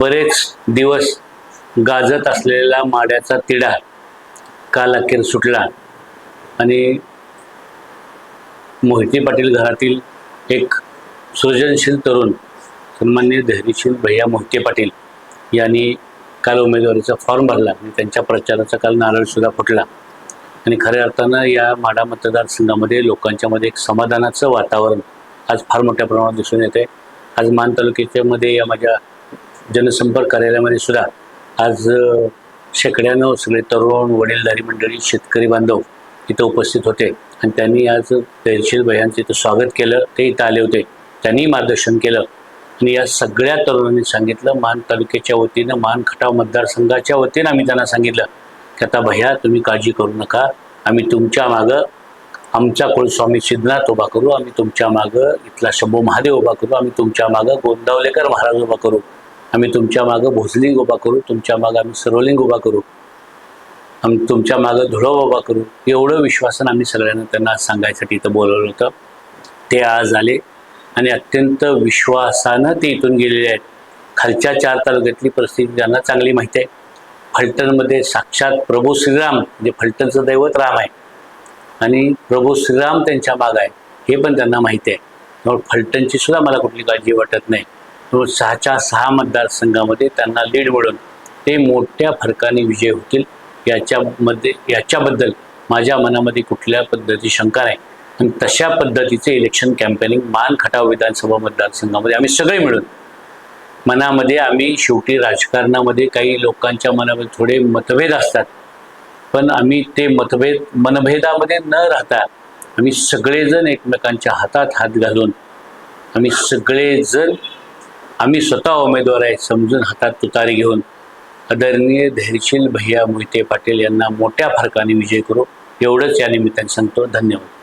बरेच दिवस गाजत असलेला माड्याचा तिढा काल अखेर सुटला. आणि मोहिते पाटील घरातील एक सृजनशील तरुण सन्मान्य धैर्यशील भैया मोहिते पाटील यांनी काल उमेदवारीचा फॉर्म भरला आणि त्यांच्या प्रचाराचा काल नारळसुद्धा फुटला. आणि खऱ्या अर्थानं या माडा मतदारसंघामध्ये लोकांच्यामध्ये एक समाधानाचं वातावरण आज फार मोठ्या प्रमाणात दिसून येते आज मान तालुक्याच्यामध्ये या माझ्या जनसंपर्क कार्यालयामध्ये सुद्धा आज शेकड्यानं सगळे तरुण वडीलधारी मंडळी शेतकरी बांधव इथं उपस्थित होते. आणि त्यांनी आज तहसील भयांचं इथं स्वागत केलं. ते इथं आले होते. त्यांनी मार्गदर्शन केलं. आणि या सगळ्या तरुणांनी सांगितलं मान तालुक्याच्या वतीनं मान खटाव मतदारसंघाच्या वतीनं आम्ही त्यांना सांगितलं की आता भैया तुम्ही काळजी करू नका. आम्ही तुमच्या मागं आमचा कुलस्वामी सिद्धनाथ उभा करू. आम्ही तुमच्या मागं इथला शंभू महादेव उभा करू. आम्ही तुमच्या मागं गोंदावलेकर महाराज उभा करू. आम्ही तुमच्या मागं भोजलिंग उभा करू तुमच्या मागं आम्ही सर्वलिंग उभा करू. आम्ही तुमच्या मागं धुळव उभा करू. एवढं विश्वासन आम्ही सगळ्यांना त्यांना सांगायसाठी इथं बोलवलं होतं. ते आज आले आणि अत्यंत विश्वासानं ते इथून गेलेले आहेत. खालच्या चार तालुक्यातली परिस्थिती त्यांना चांगली माहिती आहे. फलटणमध्ये साक्षात प्रभू श्रीराम म्हणजे फलटणचं दैवत राम आहे. आणि प्रभू श्रीराम त्यांच्या माग आहे. हे पण त्यांना माहिती आहे. त्यामुळे फलटणची सुद्धा मला कुठली काळजी वाटत नाही. तो सहाच्या सहा मतदारसंघामध्ये त्यांना लीड मिळून ते मोठ्या फरकाने विजय होतील. याच्यामध्ये याच्याबद्दल माझ्या मनामध्ये कुठल्या पद्धती शंका नाही. आणि तशा पद्धतीचे इलेक्शन कॅम्पेनिंग मान खटाव विधानसभा मतदारसंघामध्ये आम्ही सगळे मिळून मनामध्ये आम्ही शेवटी राजकारणामध्ये काही लोकांच्या मनामध्ये थोडे मतभेद असतात. पण आम्ही ते मतभेद मनभेदामध्ये न राहता आम्ही सगळेजण एकमेकांच्या हातात हात घालून आम्ही सगळेजण आम्ही स्वतः उमेदवार आहे समजून हातात तुतारी घेऊन आदरणीय धैर्यशील भैया मोहिते पाटील यांना मोठ्या फरकाने विजय करू. एवढंच या निमित्ताने सांगतो. धन्यवाद.